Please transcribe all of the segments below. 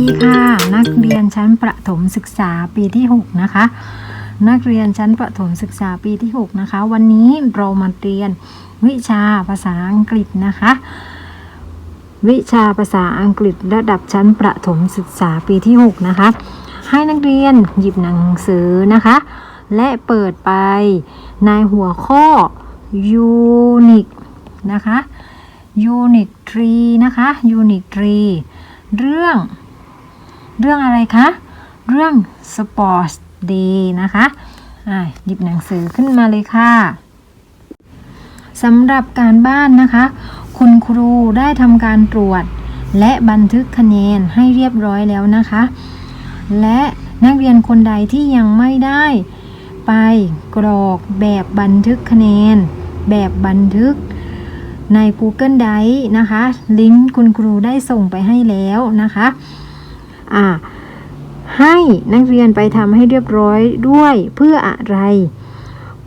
ดีค่ะ นักเรียนชั้นประถมศึกษาปีที่ 6 นะคะ นักเรียนชั้นประถมศึกษาปีที่ 6 นะคะ วันนี้เรามาเรียนวิชาภาษาอังกฤษนะคะ วิชาภาษาอังกฤษระดับชั้นประถมศึกษาปีที่ 6 นะคะ ให้นักเรียนหยิบหนังสือนะคะ และเปิดไปในหัวข้อ Unit นะคะ Unit 3นะคะ Unit 3เรื่อง เรื่องอะไรคะ เรื่อง Sports Day นะคะหยิบหนังสือขึ้นมาเลยค่ะสำหรับการบ้านนะคะ คุณครูได้ทำการตรวจ และบันทึกคะแนนให้เรียบร้อยแล้วนะคะ และนักเรียนคนใดที่ยังไม่ได้ ไปกรอกแบบบันทึกคะแนน แบบบันทึกใน Google Drive นะคะ ลิงก์คุณครูได้ส่งไปให้แล้วนะคะ อ่าให้นักเรียนไปทำให้เรียบร้อยด้วยเพื่ออะไร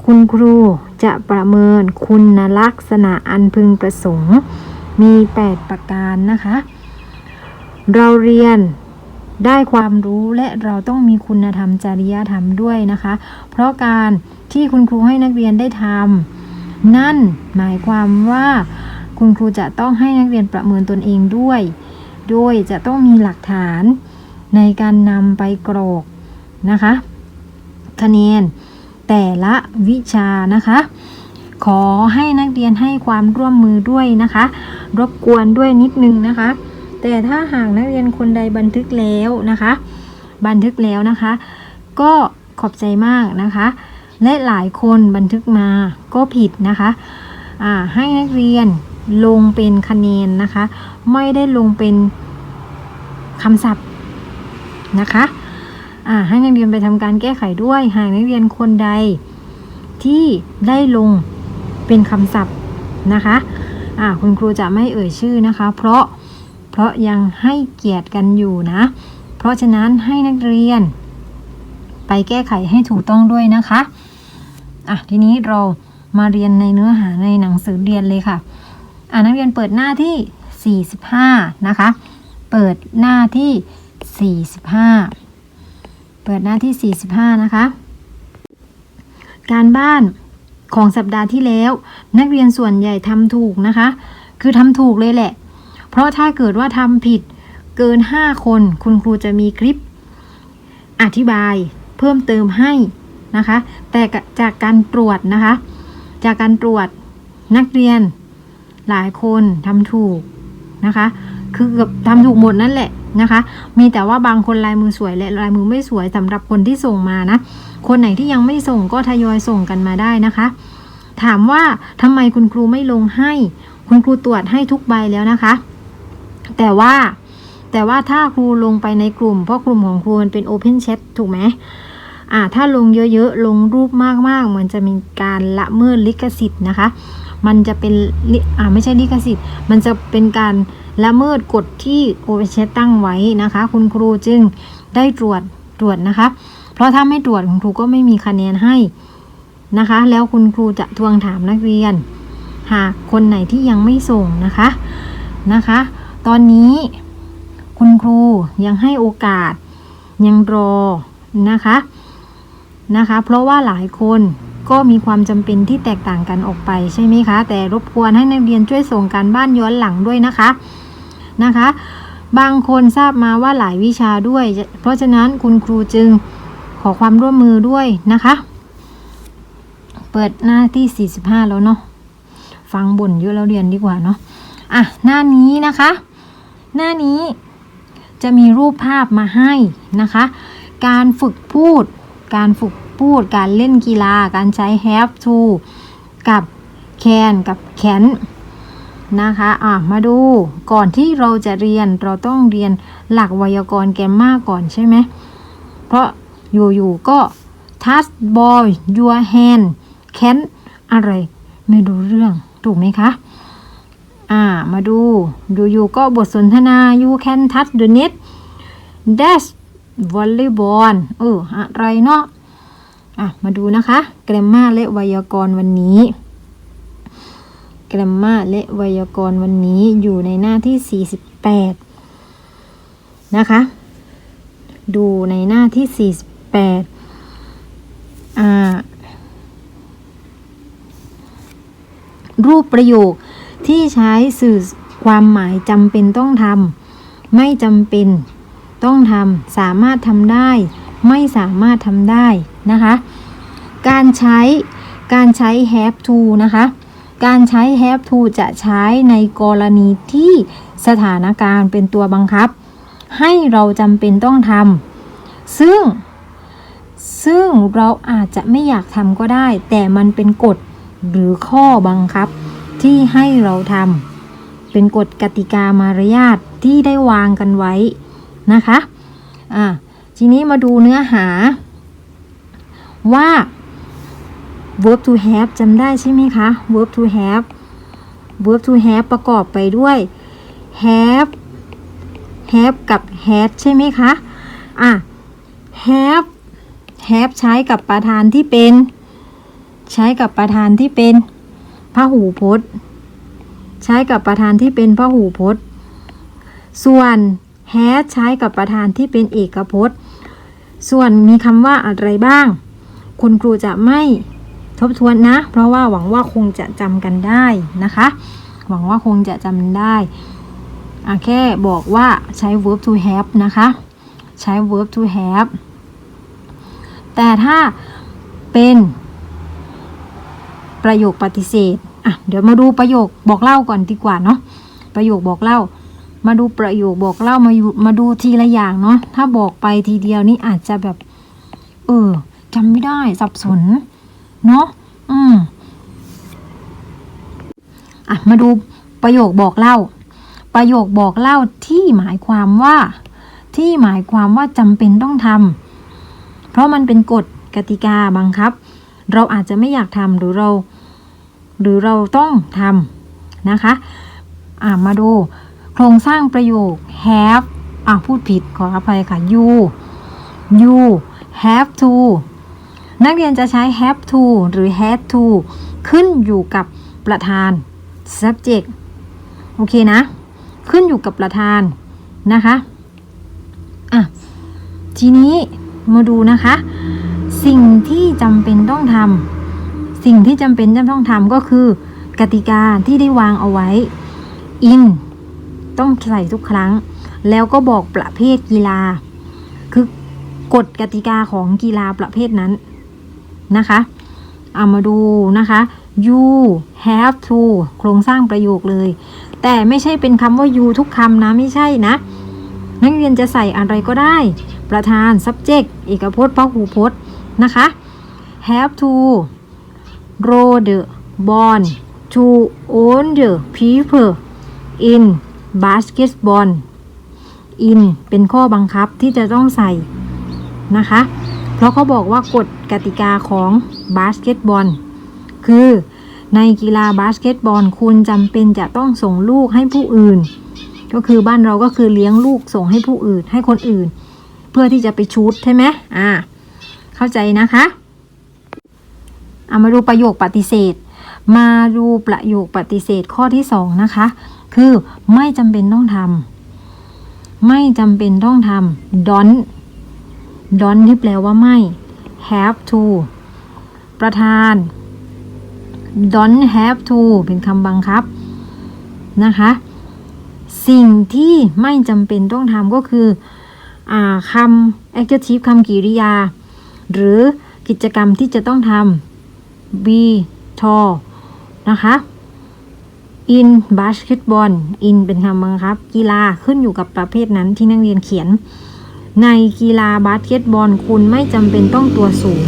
คุณครูจะประเมินคุณลักษณะอันพึงประสงค์ มี 8 ประการนะคะ เราเรียนได้ความรู้และเราต้องมีคุณธรรมจริยธรรมด้วยนะคะ เพราะการที่คุณครูให้นักเรียนได้ทำนั่นหมายความว่าคุณครูจะต้องให้นักเรียนประเมินตนเองด้วย โดยจะต้องมีหลักฐาน ในการนำไปกรอกนะคะ คะแนนแต่ละวิชานะคะ ขอให้นักเรียนให้ความร่วมมือด้วยนะคะ รบกวนด้วยนิดนึงนะคะ แต่ถ้าหากนักเรียนคนใดบันทึกแล้วนะคะ บันทึกแล้วนะคะ ก็ขอบใจมากนะคะ และหลายคนบันทึกมาก็ผิดนะคะอ่าให้นักเรียนลงเป็นคะแนนนะคะ ไม่ได้ลงเป็นคำศัพท์ นะคะให้นักเรียนไปทำการแก้ไขด้วย หากนักเรียนคนใดที่ได้ลงเป็นคำศัพท์นะคะอ่าคุณครูจะไม่เอ่ยชื่อนะคะ เพราะเพราะยังให้เกียรติกันอยู่นะ เพราะฉะนั้นให้นักเรียน ไปแก้ไขให้ถูกต้องด้วยนะคะอะทีนี้เรามาเรียนในเนื้อหาในหนังสือเรียนเลยค่ะอ่านักเรียนเปิดหน้าที่ 45 นะคะ เปิดหน้าที่ 45 เปิดหน้าที่ 45 นะคะ การบ้านของสัปดาห์ที่แล้ว นักเรียนส่วนใหญ่ทำถูกนะคะ คือทำถูกเลยแหละ เพราะถ้าเกิดว่าทำผิดเกิน 5 คน คุณครูจะมีคลิป อธิบายเพิ่มเติมให้นะคะ แต่จากการตรวจนะคะ จากการตรวจนักเรียนหลายคนทำถูกนะคะ คือเกือบทำถูกหมดนั่นแหละ นะคะ มีแต่ว่าบางคนลายมือสวยและลายมือไม่สวยสำหรับคนที่ส่งมานะ คนไหนที่ยังไม่ส่งก็ทยอยส่งกันมาได้นะคะ ถามว่าทำไมคุณครูไม่ลงให้ คุณครูตรวจให้ทุกใบแล้วนะคะ แต่ว่าแต่ว่าถ้าครูลงไปในกลุ่ม เพราะกลุ่มของครูมันเป็น Open Chat ถูกไหมอ่าถ้าลงเยอะๆ ลงรูปมากๆ มันจะมีการละเมิดลิขสิทธิ์นะคะ มันจะเป็นอ่าไม่ใช่ลิขสิทธิ์ มันจะเป็นการ ละเมิดกฎที่ Open Chat ตั้งไว้นะคะ คุณครูจึงได้ตรวจตรวจนะคะ เพราะถ้าไม่ตรวจคุณครูก็ไม่มีคะแนนให้นะคะ แล้วคุณครูจะทวงถามนักเรียน หากคนไหนที่ยังไม่ส่งนะคะนะคะ ตอนนี้คุณครูยังให้โอกาสยังรอนะคะนะคะ เพราะว่าหลายคนก็มีความจำเป็นที่แตกต่างกันออกไปใช่ไหมคะ แต่รบกวนให้นักเรียนช่วยส่งการบ้านย้อนหลังด้วยนะคะ นะคะ บางคนทราบมาว่าหลายวิชาด้วย เพราะฉะนั้นคุณครูจึงขอความร่วมมือด้วยนะคะ เปิดหน้าที่ 45 แล้วเนาะฟังบ่นเยอะแล้วเรียนดีกว่าเนาะอะหน้านี้นะคะ หน้านี้จะมีรูปภาพมาให้นะคะ การฝึกพูด การฝึกพูด การเล่นกีฬา การใช้ have to กับ can กับ can นะคะอะมาดูก่อนที่เราจะเรียนเราต้องเรียนหลักไวยากรณ์แกมมาก่อนใช่ไหม เพราะอยู่ๆก็ touch ball your hand can อะไร ไม่รู้เรื่อง ถูกไหมคะ อ่า มาดูอยู่ๆก็บทสนทนา you can touch the net dash volleyball เออ อะไรเนาะอะ มาดูนะคะ แกรมมาและไวยากรณ์วันนี้ รมมาและไวยากรณ์วันนี้อยู่ในหน้าที่ 48 นะคะ ดูในหน้าที่ 48อ่ารูปประโยคที่ใช้สื่อความหมายจำเป็นต้องทำไม่จำเป็นต้องทำสามารถทำได้ ไม่สามารถทำได้นะคะ การใช้การใช้ have to นะคะ การใช้ have to จะใช้ในกรณีที่สถานการณ์เป็นตัวบังคับ ให้เราจำเป็นต้องทำซึ่ง ซึ่งเราอาจจะไม่อยากทำก็ได้ แต่มันเป็นกฎหรือข้อบังคับที่ให้เราทำเป็นกฎกติกามารยาทที่ได้วางกันไว้นะคะ อะทีนี้มาดูเนื้อหาว่า verb to have จำได้ใช่ไหมคะ verb to have verb to have ประกอบไปด้วย have have กับ had ใช่ไหมคะ อะ have have ใช้กับประธานที่เป็น ใช้กับประธานที่เป็นพหูพจน์ ใช้กับประธานที่เป็นพหูพจน์ ส่วน had ใช้กับประธานที่เป็นเอกพจน์ ส่วนมีคำว่าอะไรบ้าง คุณครูจะไม่ ทบทวนนะ เพราะว่าหวังว่าคงจะจำกันได้นะคะ หวังว่าคงจะจำได้อะแค่บอกว่าใช้ verb to have นะคะ ใช้ verb to have แต่ถ้าเป็นประโยคปฏิเสธอะเดี๋ยวมาดูประโยคบอกเล่าก่อนดีกว่าเนาะประโยคบอกเล่า มาดูประโยคบอกเล่ามาอยู่มาดูทีละอย่างเนาะถ้าบอกไปทีเดียวนี่อาจจะแบบ เออจำไม่ได้สับสน เนาะอืมอะมาดูประโยคบอกเล่า ประโยคบอกเล่าที่หมายความว่า ที่หมายความว่าจำเป็นต้องทำเพราะมันเป็นกฎกติกาบังคับ เราอาจจะไม่อยากทำหรือเรา หรือเราต้องทำนะคะ อะมาดู โครงสร้างประโยค have อะพูดผิดขออภัยค่ะ you you have to นักเรียนจะใช้ have to หรือ had to ขึ้นอยู่กับประธาน subject โอเคนะ ขึ้นอยู่กับประธานนะคะอะทีนี้มาดูนะคะ สิ่งที่จำเป็นต้องทำสิ่งที่จำเป็นจะต้องทำก็คือกติกาที่ได้วางเอาไว้ in ต้องใส่ทุกครั้ง แล้วก็บอกประเภทกีฬา คือกฎกติกาของกีฬาประเภทนั้น นะคะ เอามาดูนะคะ you have to โครงสร้างประโยคเลย แต่ไม่ใช่เป็นคำว่า you ทุกคำนะไม่ใช่นะ นักเรียนจะใส่อะไรก็ได้ ประธาน subject เอกพจน์พหูพจน์นะคะ have to row the ball to own the people in basketball in เป็นข้อบังคับที่จะต้องใส่นะคะ เพราะเขาบอกว่ากฎกติกาของบาสเกตบอลคือในกีฬาบาสเกตบอลคุณจำเป็นจะต้องส่งลูกให้ผู้อื่น ก็คือบ้านเราก็คือเลี้ยงลูกส่งให้ผู้อื่นให้คนอื่น เพื่อที่จะไปชูดใช่ไหมอ่า เข้าใจนะคะเอามาดูประโยคปฏิเสธ มาดูประโยคปฏิเสธข้อที่สองนะคะ คือไม่จำเป็นต้องทำไม่จำเป็นต้องทำ don't don't ที่แปลว่าไม่ have to ประธาน don't have to เป็นคำบังคับ นะคะ สิ่งที่ไม่จำเป็นต้องทำก็คืออคำ adjective คำกริยา หรือกิจกรรมที่จะต้องทำ be to นะคะ in basketball in เป็นคำบังคับ กีฬาขึ้นอยู่กับประเภทนั้นที่นักเรียนเขียน ในกีฬาบาสเกตบอลคุณไม่จำเป็นต้องตัวสูง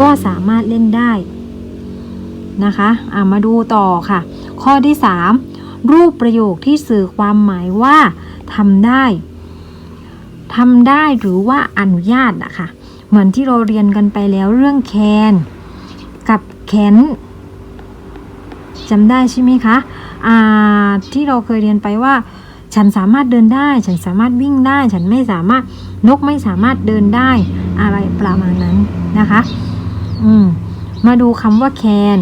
ก็สามารถเล่นได้นะคะะมาดูต่อค่ะ ข้อที่ 3 รูปประโยคที่สื่อความหมายว่าทำได้ทำได้หรือว่าอนุญาตนะคะเหมือนที่เราเรียนกันไปแล้วเรื่องแคนกับแคนจำได้ใช่ไหมคะที่เราเคยเรียนไปว่า ฉันสามารถเดินได้ ฉันสามารถวิ่งได้ ฉันไม่สามารถนกไม่สามารถเดินได้ อะไรประมาณนั้นนะคะ อืม มาดูคำว่าแคน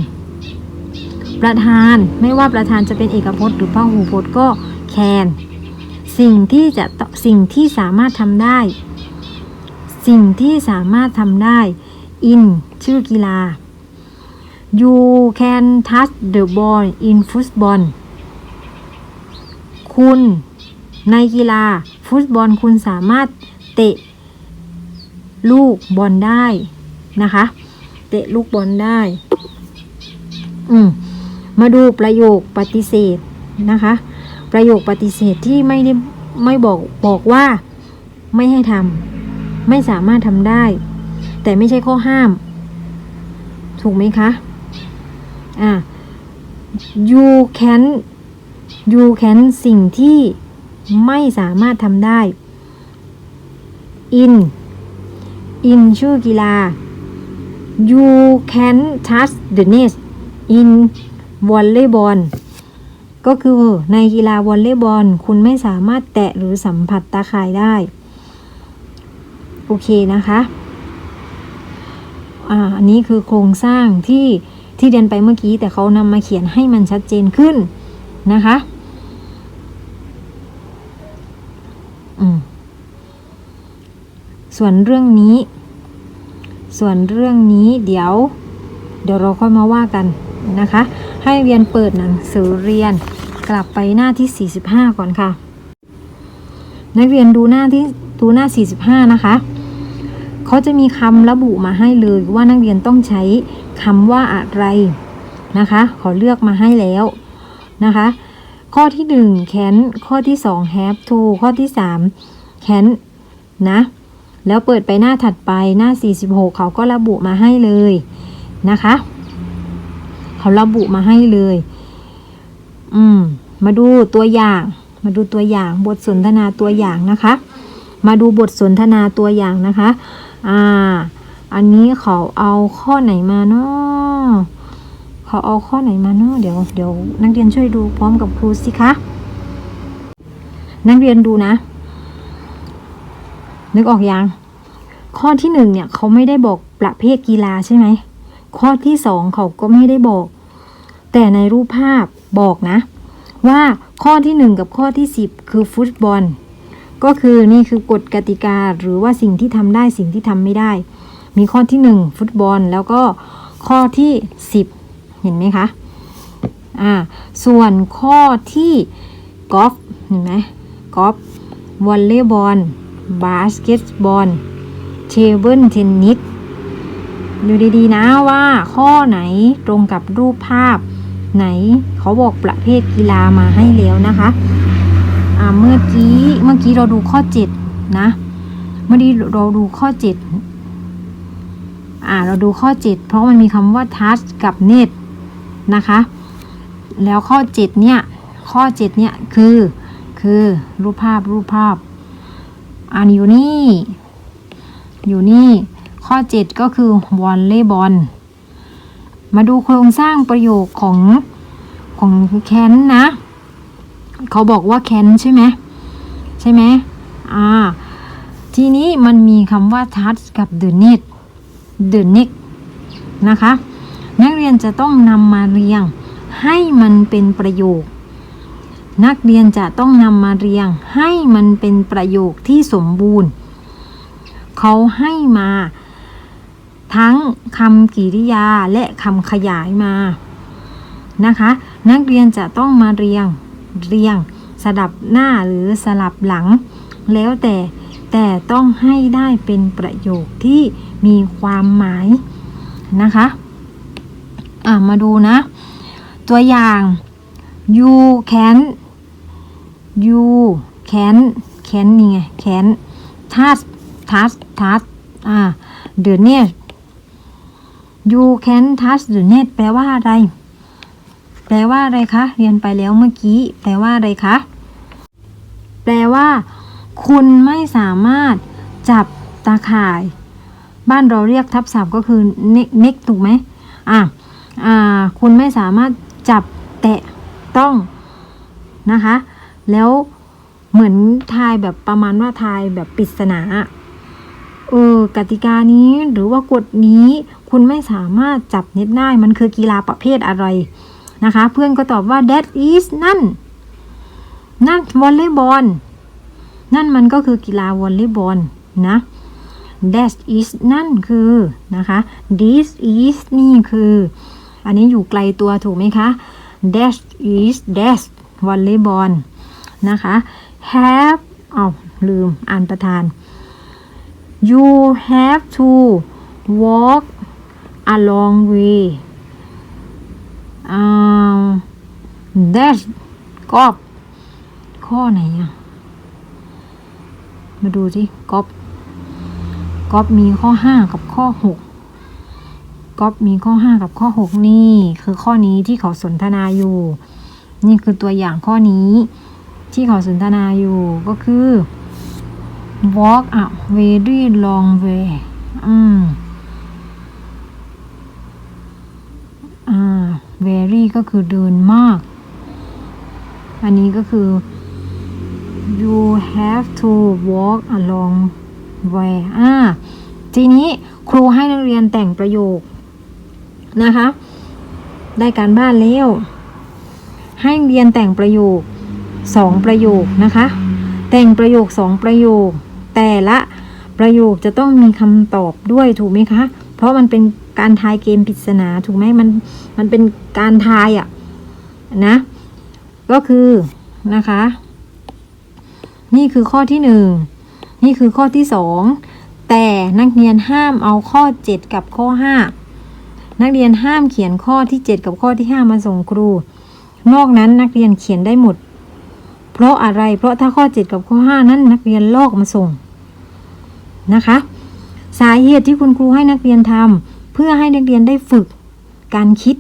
ประธานไม่ว่าประธานจะเป็นเอกพจน์หรือพหูพจน์ก็แคนสิ่งที่จะสิ่งที่สามารถทำได้ สิ่งที่สามารถทำได้ in ชื่อกีฬา you can touch the ball in football คุณ ในกีฬา ฟุตบอลคุณสามารถเตะลูกบอลได้นะคะ เตะลูกบอลได้ อืมมาดูประโยคปฏิเสธนะคะ ประโยคปฏิเสธที่ไม่ได้ไม่บอกบอกว่าไม่ให้ทำไม่สามารถทำได้ แต่ไม่ใช่ข้อห้าม ถูกไหมคะ อ่า you can you can สิ่งที่ไม่สามารถทำได้ in in ชื่อกีฬา you can touch the net in volleyball ก็คือในกีฬาวอลเลย์บอลคุณไม่สามารถแตะหรือสัมผัสตาข่ายได้ โอเคนะคะอ่าอันนี้คือโครงสร้างที่ที่เรียนไปเมื่อกี้แต่เขานำมาเขียนให้มันชัดเจนขึ้นนะคะ อืม ส่วนเรื่องนี้ ส่วนเรื่องนี้เดี๋ยว เดี๋ยวเราค่อยมาว่ากันนะคะ ให้เรียนเปิดหนังสือเรียนกลับไปหน้าที่ 45 ก่อนค่ะ นักเรียนดูหน้าที่ดูหน้า 45 นะคะเขาจะมีคำระบุมาให้เลยว่านักเรียนต้องใช้คำว่าอะไรนะคะ ขอเลือกมาให้แล้วนะคะ ข้อที่ 1 can ข้อที่ 2 have to ข้อที่ 3 can นะ แล้วเปิดไปหน้าถัดไปหน้า 46 เขาก็ระบุมาให้เลยนะคะ เขาระบุมาให้เลย อืม มาดูตัวอย่าง มาดูตัวอย่างบทสนทนาตัวอย่างนะคะ มาดูบทสนทนาตัวอย่างนะคะ อ่า อันนี้เขาเอาข้อไหนมาเนาะ ขาเอาข้อไหนมาเนาะเดี๋ยวเดี๋ยวนักเรียนช่วยดูพร้อมกับครูสิคะ นักเรียนดูนะ นึกออกยัง ข้อที่หนึ่งเนี่ยเขาไม่ได้บอกประเภทกีฬาใช่ไหม ข้อที่สองเขาก็ไม่ได้บอก แต่ในรูปภาพบอกนะ ว่าข้อที่หนึ่งกับข้อที่สิบคือฟุตบอล ก็คือนี่คือกฎกติกาหรือว่าสิ่งที่ทำได้สิ่งที่ทำไม่ได้ มีข้อที่หนึ่งฟุตบอลแล้วก็ข้อที่สิบ เห็นไหมคะอ่าส่วนข้อที่กอล์ฟเห็นไหมกอล์ฟวอลเลย์บอลบาสเกตบอลเทเบิลเทนนิสดูดีๆนะว่าข้อไหนตรงกับรูปภาพไหนเขาบอกประเภทกีฬามาให้แล้วนะคะอ่าเมื่อกี้เมื่อกี้เราดูข้อเจ็ดนะเมื่อกี้เราดูข้อเจ็ดอ่าเราดูข้อเจ็ดเพราะมันมีคำว่า touch กับ net น นะคะ แล้วข้อเจ็ดเนี่ยข้อเจ็ดเนี่ยคือคือรูปภาพรูปภาพ อันอยู่นี่ อยู่นี่ ข้อ 7 ก็คือวอลเลย์บอลมาดูโครงสร้างประโยคของของแคนนะ เขาบอกว่าแคนใช่ไหมใช่ไหมอ่าทีนี้มันมีคำว่า touch กับ the net the neck นะคะ นักเรียนจะต้องนำมาเรียงให้มันเป็นประโยค นักเรียนจะต้องนำมาเรียงให้มันเป็นประโยคที่สมบูรณ์ เขาให้มา ทั้งคำกริยาและคำขยายมานะคะ นักเรียนจะต้องมาเรียงเรียง สลับหน้าหรือสลับหลัง แล้วแต่แต่ต้องให้ได้เป็นประโยคที่มีความหมายนะคะ อะมาดูนะ ตัวอย่าง you can you can can นี่ไง can touch touch touch อ่า the net you can touch the net แปลว่าอะไร แปลว่าอะไรคะ เรียนไปแล้วเมื่อกี้ แปลว่าอะไรคะ แปลว่า คุณไม่สามารถจับตาข่าย บ้านเราเรียกทับศัพท์ก็คือเน็กเน็กถูกไหมอะอ่า คุณไม่สามารถจับแตะต้องนะคะ แล้วเหมือนทายแบบประมาณว่าทายแบบปริศนาเออกติกานี้หรือว่ากฎนี้คุณไม่สามารถจับเน็ตได้มันคือกีฬาประเภทอะไรนะคะ เพื่อนก็ตอบว่า that is นั่น นั่นวอลเลย์บอลนั่นมันก็คือกีฬาวอลเลย์บอลนะ that is นั่นคือนะคะ this is นี่คือ อันนี้อยู่ไกลตัวถูกไหมคะ that is that วอลเลย์บอลนะคะ have เอาลืมอ่านประธาน you have to walk a long way อ่า that ก็ข้อไหนอะมาดูสิกอปก๊อปมีข้อห้ากับข้อห กก๊อปมีข้อห้ากับข้อหกนี่ คือข้อนี้ที่เขาสนทนาอยู่ นี่คือตัวอย่างข้อนี้ที่เขาสนทนาอยู่ก็คือ walk a very long way อืมอ่า very ก็คือเดินมาก อันนี้ก็คือ you have to walk a long way อ่า ทีนี้ครูให้นักเรียนแต่งประโยค นะคะ ได้การบ้านแล้ว ให้เรียนแต่งประโยคสองประโยคนะคะ แต่งประโยคสองประโยค แต่ละประโยคจะต้องมีคำตอบด้วยถูกไหมคะ เพราะมันเป็นการทายเกมปริศนาถูกไหมมันมันเป็นการทายอะนะ ก็คือนะคะ นี่คือข้อที่หนึ่งนี่คือข้อที่สองแต่นักเรียนห้ามเอาข้อเจ็ดกับข้อห้า นักเรียนห้ามเขียนข้อที่เจ็ดกับข้อที่ห้ามาส่งครู นอกนั้นนักเรียนเขียนได้หมด เพราะอะไร เพราะถ้าข้อเจ็ดกับข้อห้านั้น นักเรียนลอกมาส่งนะคะ สาเหตุที่คุณครูให้นักเรียนทำเพื่อให้นักเรียนได้ฝึก การคิด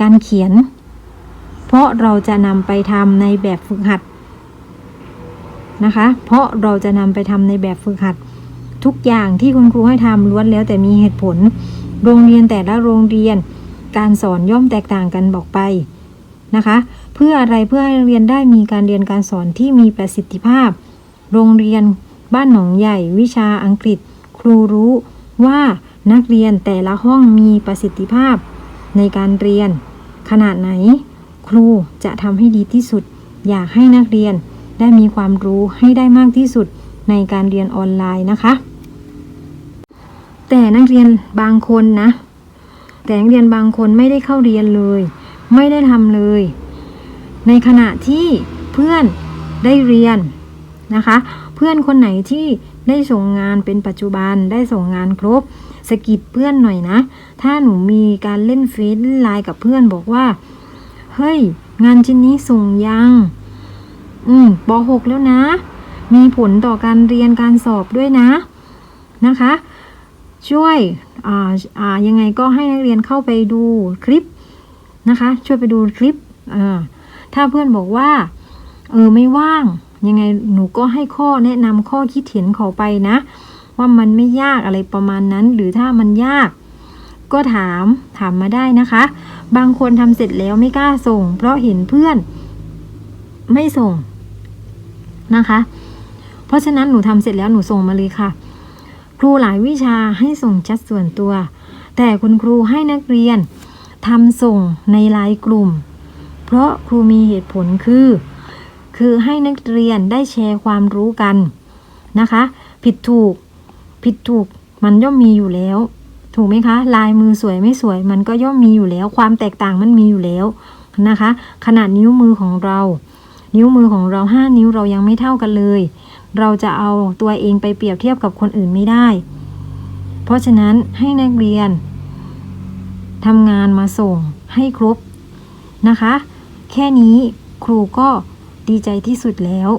การเขียน เพราะเราจะนำไปทำในแบบฝึกหัดนะคะ เพราะเราจะนำไปทำในแบบฝึกหัด ทุกอย่างที่คุณครูให้ทำล้วนแล้วแต่มีเหตุผล โรงเรียนแต่ละโรงเรียน การสอนย่อมแตกต่างกันบอกไปนะคะ เพื่ออะไรเพื่อให้เรียนได้มีการเรียนการสอนที่มีประสิทธิภาพ โรงเรียนบ้านหนองใหญ่ วิชาอังกฤษ ครูรู้ว่านักเรียนแต่ละห้องมีประสิทธิภาพ ในการเรียน ขนาดไหน ครูจะทำให้ดีที่สุด อยากให้นักเรียนได้มีความรู้ให้ได้มากที่สุดในการเรียนออนไลน์นะคะ แต่นักเรียนบางคนนะ แต่นักเรียนบางคนไม่ได้เข้าเรียนเลย ไม่ได้ทำเลย ในขณะที่เพื่อนได้เรียนนะคะ เพื่อนคนไหนที่ได้ส่งงานเป็นปัจจุบันได้ส่งงานครบสกิดเพื่อนหน่อยนะ ถ้าหนูมีการเล่นเฟซไลน์กับเพื่อนบอกว่า เฮ้ย งานชิ้นนี้ส่งยัง อืมป .6 แล้วนะ มีผลต่อการเรียนการสอบด้วยนะ นะคะ ช่วยยังไงก็ให้นักเรียนเข้าไปดูคลิปนะคะ ช่วยไปดูคลิปถ้าเพื่อนบอกว่า เออไม่ว่าง ยังไงหนูก็ให้ข้อแนะนำข้อคิดเห็นเขาไปนะ ว่ามันไม่ยากอะไรประมาณนั้น หรือถ้ามันยาก ก็ถามถามมาได้นะคะ บางคนทำเสร็จแล้วไม่กล้าส่ง เพราะเห็นเพื่อน ไม่ส่งนะคะ เพราะฉะนั้นหนูทำเสร็จแล้วหนูส่งมาเลยค่ะ ครูหลายวิชาให้ส่งชัดส่วนตัว แต่คุณครูให้นักเรียนทำส่งในไลน์กลุ่ม เพราะครูมีเหตุผลคือ คือให้นักเรียนได้แชร์ความรู้กันนะคะ ผิดถูกผิดถูกมันย่อมมีอยู่แล้ว ถูกไหมคะ ลายมือสวยไม่สวย มันก็ย่อมมีอยู่แล้ว ความแตกต่างมันมีอยู่แล้วนะคะ ขนาดนิ้วมือของเรา นิ้วมือของเราห้านิ้วเรายังไม่เท่ากันเลย เราจะเอาตัวเองไปเปรียบเทียบกับคนอื่นไม่ได้ เพราะฉะนั้นให้นักเรียนทำงานมาส่งให้ครบนะคะ แค่นี้ครูก็ดีใจที่สุดแล้ว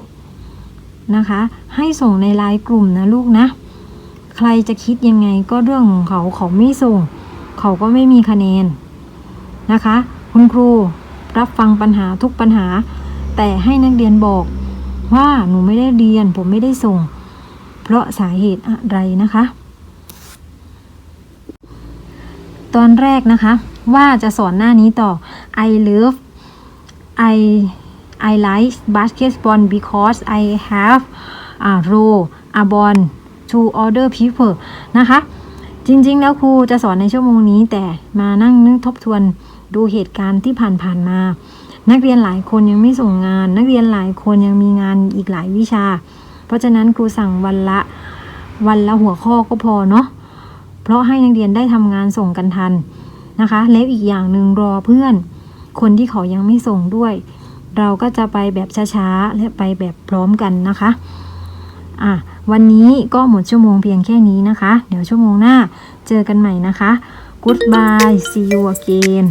นะคะ ให้ส่งในไลน์กลุ่มนะลูกนะ ใครจะคิดยังไงก็เรื่องของเขาเขาไม่ส่ง เขาก็ไม่มีคะแนนนะคะ คุณครูรับฟังปัญหาทุกปัญหา แต่ให้นักเรียนบอก ว่าหนูไม่ได้เรียน ผมไม่ได้ส่ง เพราะสาเหตุอะไรนะคะ ตอนแรกนะคะ ว่าจะสอนหน้านี้ต่อ I love I I like basketball because I have a role a ball to other people นะคะจริง ๆ แล้วครูจะสอนในชั่วโมงนี้แต่มานั่งนึกทบทวนดูเหตุการณ์ที่ผ่านๆมา นักเรียนหลายคนยังไม่ส่งงาน นักเรียนหลายคนยังมีงานอีกหลายวิชา เพราะฉะนั้นครูสั่งวันละวันละหัวข้อก็พอเนาะเพราะให้นักเรียนได้ทำงานส่งกันทันนะคะ แล้วอีกอย่างหนึ่งรอเพื่อน คนที่เขายังไม่ส่งด้วย เราก็จะไปแบบช้าๆและไปแบบพร้อมกันนะคะอะวันนี้ก็หมดชั่วโมงเพียงแค่นี้นะคะ เดี๋ยวชั่วโมงหน้าเจอกันใหม่นะคะ Goodbye see you again